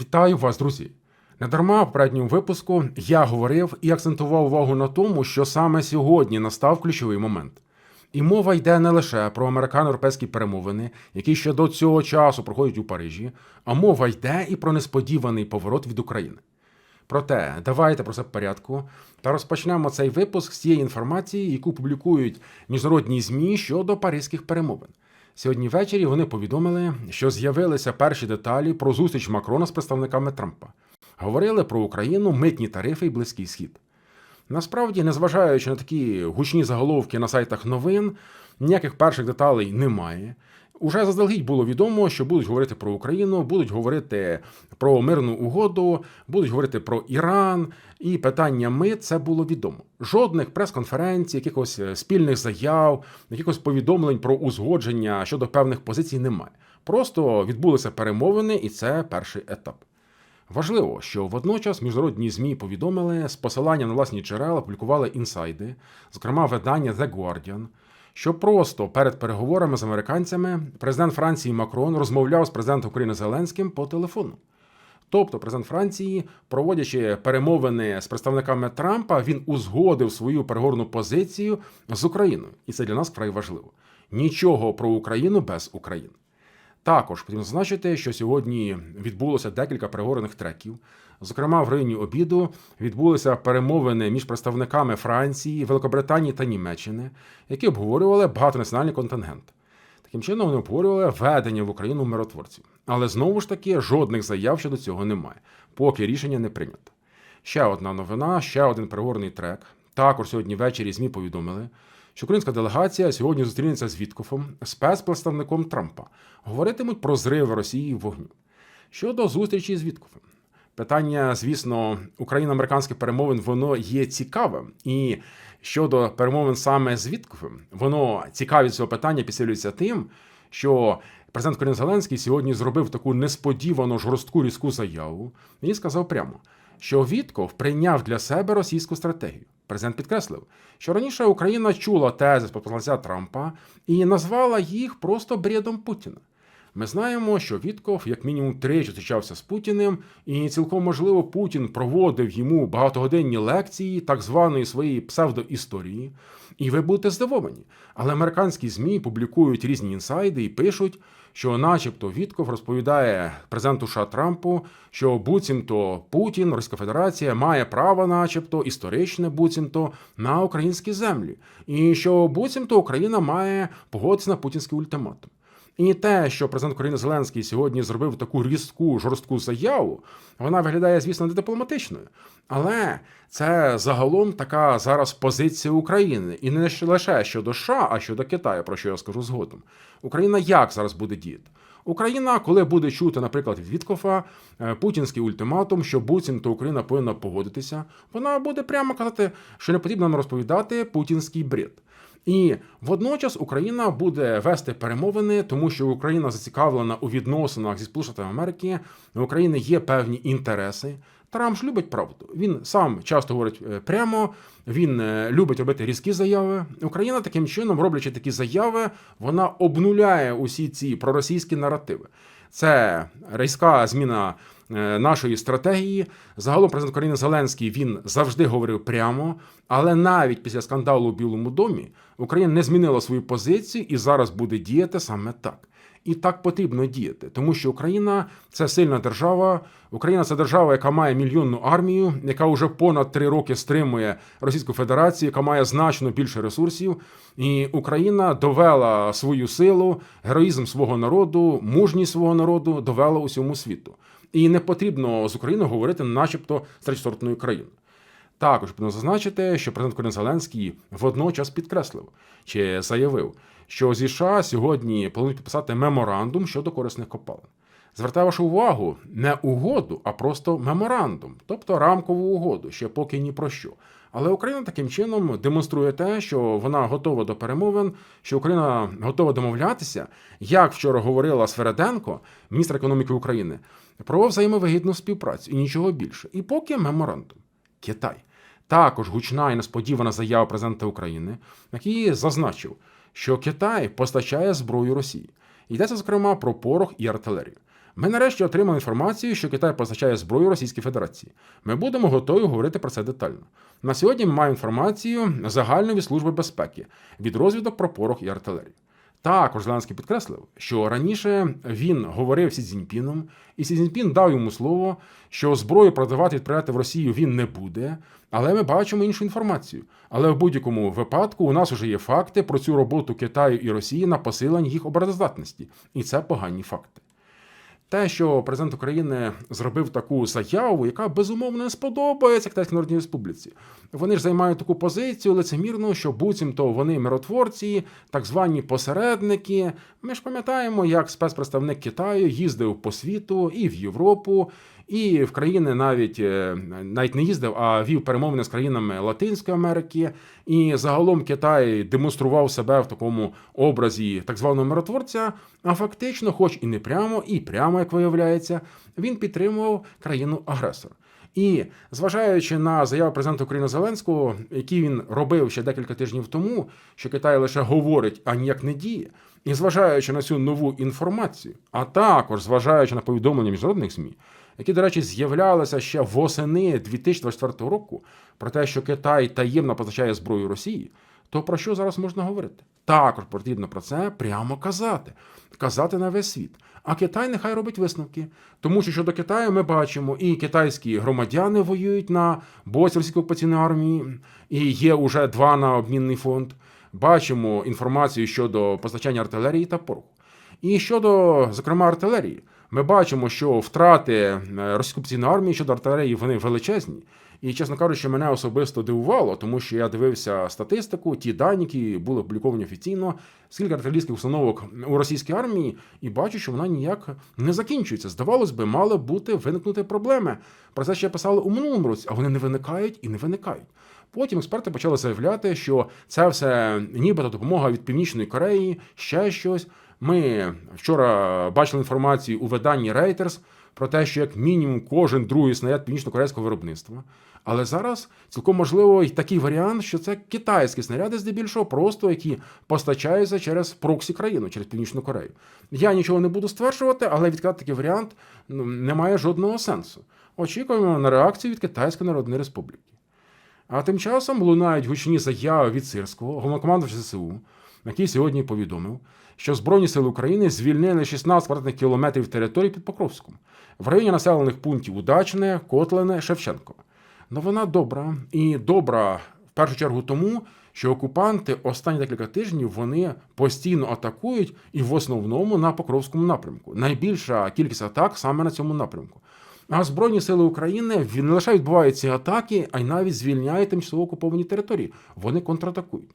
Вітаю вас, друзі! Недарма в попередньому випуску я говорив і акцентував увагу на тому, що саме сьогодні настав ключовий момент. І мова йде не лише про американо-європейські перемовини, які ще до цього часу проходять у Парижі, а мова йде і про несподіваний поворот від України. Проте, давайте про це в порядку та розпочнемо цей випуск з тієї інформації, яку публікують міжнародні ЗМІ щодо паризьких перемовин. Сьогодні ввечері вони повідомили, що з'явилися перші деталі про зустріч Макрона з представниками Трампа. Говорили про Україну, митні тарифи і Близький Схід. Насправді, незважаючи на такі гучні заголовки на сайтах новин, ніяких перших деталей немає. Уже заздалегідь було відомо, що будуть говорити про Україну, будуть говорити про мирну угоду, будуть говорити про Іран. І питання ми це було відомо. Жодних прес-конференцій, якихось е, спільних заяв, якихось повідомлень про узгодження щодо певних позицій немає. Просто відбулися перемовини, і це перший етап. Важливо, що водночас міжнародні ЗМІ повідомили з посиланням на власні джерела публікували інсайди, зокрема видання The Guardian, що просто перед переговорами з американцями президент Франції Макрон розмовляв з президентом України Зеленським по телефону. Тобто, президент Франції, проводячи перемовини з представниками Трампа, він узгодив свою переговорну позицію з Україною, і це для нас вкрай важливо. Нічого про Україну без України. Також потрібно зазначити, що сьогодні відбулося декілька переговорених треків. Зокрема, в районі обіду відбулися перемовини між представниками Франції, Великобританії та Німеччини, які обговорювали багатонаціональний контингент. Таким чином, вони обговорювали введення в Україну миротворців. Але знову ж таки жодних заяв щодо цього немає, поки рішення не прийнято. Ще одна новина, ще один переговорний трек. Також сьогодні ввечері ЗМІ повідомили, що українська делегація сьогодні зустрінеться з Віткофом, спецпредставником Трампа. Говоритимуть про зрив Росії вогню. Щодо зустрічі з Віткофом. Питання, звісно, україно-американських перемовин воно є цікавим. І щодо перемовин саме з Віткофом, воно цікавість цього питання підсилюється тим, що президент України Зеленський сьогодні зробив таку несподівану жорстку різку заяву і сказав прямо, що Вітков прийняв для себе російську стратегію. Президент підкреслив, що раніше Україна чула тези з посланця Трампа і назвала їх просто бредом Путіна. Ми знаємо, що Вітков як мінімум тричі зустрічався з Путіним, і цілком можливо Путін проводив йому багатогодинні лекції так званої своєї псевдоісторії. І ви будете здивовані. Але американські ЗМІ публікують різні інсайди і пишуть, що, начебто, Вітков розповідає президенту США Трампу, що буцімто Путін, Російська Федерація, має право, начебто, історичне буцімто на українські землі, і що буцімто Україна має погодитися на путінський ультиматум. І те, що президент України Зеленський сьогодні зробив таку різку жорстку заяву, вона виглядає, звісно, не дипломатичною. Але це загалом така зараз позиція України. І не лише щодо США, а щодо Китаю, про що я скажу згодом. Україна як зараз буде діяти? Україна, коли буде чути, наприклад, від Віткофа е, путінський ультиматум, що буцімто Україна повинна погодитися, вона буде прямо казати, що не потрібно нам розповідати путінський бред. І водночас Україна буде вести перемовини, тому що Україна зацікавлена у відносинах зі Сполученими Америки. У України є певні інтереси. Трамп ж любить правду. Він сам часто говорить е, прямо, він е, любить робити різкі заяви. Україна таким чином, роблячи такі заяви, вона обнуляє усі ці проросійські наративи. Це різка зміна нашої стратегії. Загалом президент України Зеленський він завжди говорив прямо, але навіть після скандалу у Білому домі Україна не змінила свою позицію і зараз буде діяти саме так. І так потрібно діяти, тому що Україна це сильна держава. Україна це держава, яка має мільйонну армію, яка вже понад три роки стримує Російську Федерацію, яка має значно більше ресурсів. І Україна довела свою силу, героїзм свого народу, мужність свого народу довела усьому світу. І не потрібно з Україною говорити, начебто, третьосортною країною. Також потрібно зазначити, що президент Корін Зеленський водночас підкреслив чи заявив, що зі США сьогодні планують підписати меморандум щодо корисних копалин. Звертаю вашу увагу не угоду, а просто меморандум, тобто рамкову угоду, ще поки ні про що. Але Україна таким чином демонструє те, що вона готова до перемовин, що Україна готова домовлятися, як вчора говорила Свереденко, міністр економіки України, про взаємовигідну співпрацю і нічого більше. І поки меморандум. Китай. Також гучна і несподівана заява президента України, який зазначив, що Китай постачає зброю Росії. Йдеться, зокрема, про порох і артилерію. Ми нарешті отримали інформацію, що Китай постачає зброю Російській Федерації. Ми будемо готові говорити про це детально. На сьогодні ми маємо інформацію загальної від Служби безпеки від розвідок про порох і артилерію. Також Зеленський підкреслив, що раніше він говорив Сі Цзіньпіном, і Сі Цзіньпін дав йому слово, що зброю продавати відправляти в Росію він не буде. Але ми бачимо іншу інформацію. Але в будь-якому випадку у нас вже є факти про цю роботу Китаю і Росії на посилення їх обороноздатності, і це погані факти. Те, що президент України зробив таку заяву, яка безумовно не сподобається Китайській Народній Республіці. Вони ж займають таку позицію лицемірну, що буцімто вони миротворці, так звані посередники. Ми ж пам'ятаємо, як спецпредставник Китаю їздив по світу і в Європу, і в країни навіть е, навіть не їздив, а вів перемовини з країнами Латинської Америки. І загалом Китай демонстрував себе в такому образі так званого миротворця. А фактично, хоч і не прямо, і прямо, як виявляється, він підтримував країну агресора. І зважаючи на заяву президента України Зеленського, які він робив ще декілька тижнів тому, що Китай лише говорить, а ніяк не діє, і зважаючи на цю нову інформацію, а також зважаючи на повідомлення міжнародних ЗМІ, які, до речі, з'являлися ще восени 2024 року, про те, що Китай таємно постачає зброю Росії, то про що зараз можна говорити? Також потрібно про це прямо казати, казати на весь світ. А Китай нехай робить висновки, тому що щодо Китаю ми бачимо, і китайські громадяни воюють на боці російської окупаційної армії, і є уже два на обмінний фонд. Бачимо інформацію щодо постачання артилерії та пороху. І щодо, зокрема, артилерії, ми бачимо, що втрати е, російської армії щодо артилерії вони величезні. І, чесно кажучи, мене особисто дивувало, тому що я дивився статистику, ті дані, які були опубліковані офіційно, скільки артилерійських установок у російській армії, і бачу, що вона ніяк не закінчується. Здавалось би, мали бути виникнути проблеми. Про це ще писали у минулому році, а вони не виникають і не виникають. Потім експерти почали заявляти, що це все нібито допомога від Північної Кореї, ще щось. Ми вчора бачили інформацію у виданні Reuters про те, що як мінімум кожен другий снаряд північно-корейського виробництва. Але зараз цілком можливо і такий варіант, що це китайські снаряди, здебільшого, просто які постачаються через проксі країну, через Північну Корею. Я нічого не буду стверджувати, але відкладати такий варіант ну, не має жодного сенсу. Очікуємо на реакцію від Китайської Народної Республіки. А тим часом лунають гучні заяви від Сирського, головнокомандувача ЗСУ, який сьогодні повідомив, що Збройні сили України звільнили 16 квадратних кілометрів території під Покровськом в районі населених пунктів Удачне, Котлине, Шевченко. Новина добра і добра в першу чергу тому, що окупанти останні декілька тижнів вони постійно атакують і в основному на Покровському напрямку. Найбільша кількість атак саме на цьому напрямку. А Збройні сили України не лише відбувають ці атаки, а й навіть звільняють тимчасово окуповані території. Вони контратакують.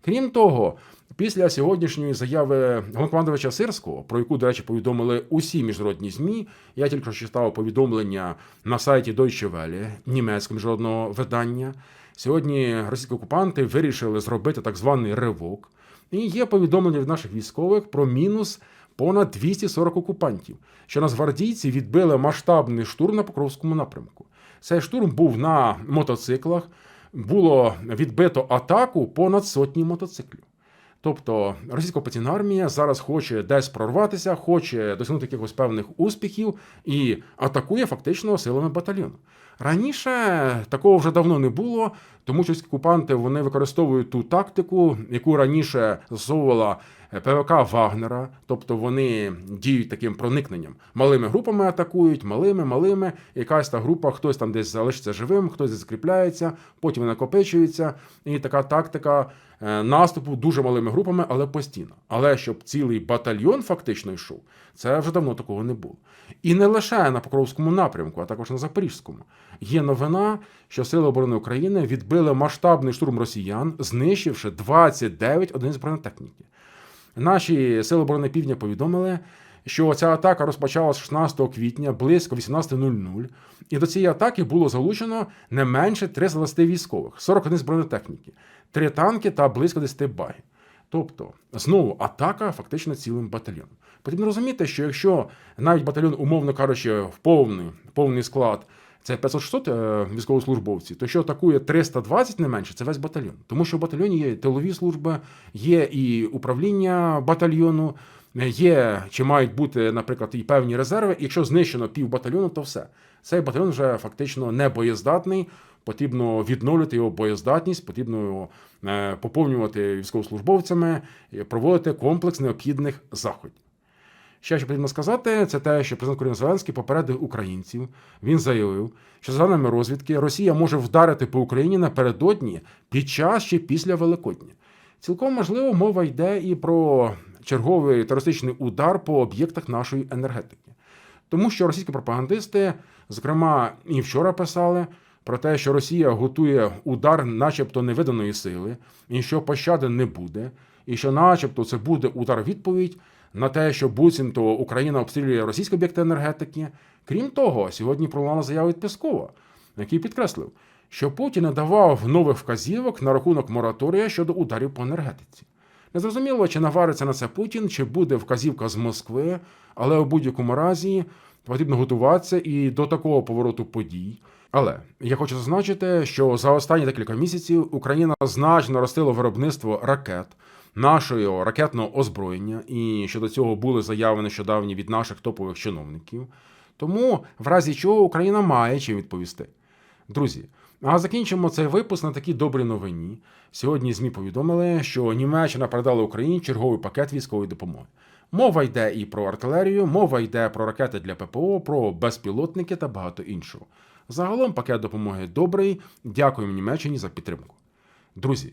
Крім того, після сьогоднішньої заяви головнокомандувача Сирського, про яку, до речі, повідомили усі міжнародні змі, я тільки що читав повідомлення на сайті Deutsche Welle, німецького міжнародного видання. Сьогодні російські окупанти вирішили зробити так званий ривок. І є повідомлення від наших військових про мінус понад 240 окупантів, що нацгвардійці відбили масштабний штурм на Покровському напрямку. Цей штурм був на мотоциклах було відбито атаку понад сотні мотоциклів. Тобто російська окупаційна армія зараз хоче десь прорватися, хоче досягнути якихось певних успіхів і атакує фактично силами батальйону. Раніше такого вже давно не було, тому що окупанти вони використовують ту тактику, яку раніше застосовувала ПВК Вагнера, тобто вони діють таким проникненням. Малими групами атакують, малими, малими. Якась та група, хтось там десь залишиться живим, хтось закріпляється, потім накопичується. І така тактика е, наступу дуже малими групами, але постійно. Але щоб цілий батальйон фактично йшов, це вже давно такого не було. І не лише на Покровському напрямку, а також на Запорізькому. Є новина, що Сили оборони України відбили масштабний штурм росіян, знищивши 29 одиниць бронетехніки. Наші сили оборони Півдня повідомили, що ця атака розпочалася 16 квітня близько 18.00, і до цієї атаки було залучено не менше 320 військових, 40 одиниць бронетехніки, 3 танки та близько 10 багів. Тобто, знову атака фактично цілим батальйоном. Потрібно розуміти, що якщо навіть батальйон, умовно кажучи, в повний, повний склад це 500-600 е, військовослужбовців, то що атакує 320 не менше, це весь батальйон. Тому що в батальйоні є тилові служби, є і управління батальйону, є чи мають бути, наприклад, і певні резерви. Якщо знищено пів батальйону, то все. Цей батальйон вже фактично не боєздатний. Потрібно відновлювати його боєздатність, потрібно його е, поповнювати військовослужбовцями, проводити комплекс необхідних заходів. Ще що потрібно сказати, це те, що президент України Зеленський попередив українців. Він заявив, що за даними розвідки Росія може вдарити по Україні напередодні під час чи після Великодня. Цілком можливо, мова йде і про черговий терористичний удар по об'єктах нашої енергетики. Тому що російські пропагандисти, зокрема, і вчора писали про те, що Росія готує удар, начебто невиданої сили, і що пощади не буде, і що, начебто, це буде удар відповідь на те, що буцімто Україна обстрілює російські об'єкти енергетики. Крім того, сьогодні пролунала заява від Пескова, який підкреслив, що Путін не давав нових вказівок на рахунок мораторія щодо ударів по енергетиці. Незрозуміло, чи навариться на це Путін, чи буде вказівка з Москви, але у будь-якому разі потрібно готуватися і до такого повороту подій. Але я хочу зазначити, що за останні декілька місяців Україна значно ростила виробництво ракет, нашого ракетного озброєння, і щодо цього були заяви нещодавні від наших топових чиновників. Тому, в разі чого, Україна має чим відповісти. Друзі, а закінчимо цей випуск на такій добрій новині. Сьогодні ЗМІ повідомили, що Німеччина передала Україні черговий пакет військової допомоги. Мова йде і про артилерію, мова йде про ракети для ППО, про безпілотники та багато іншого. Загалом пакет допомоги добрий. Дякуємо Німеччині за підтримку. Друзі,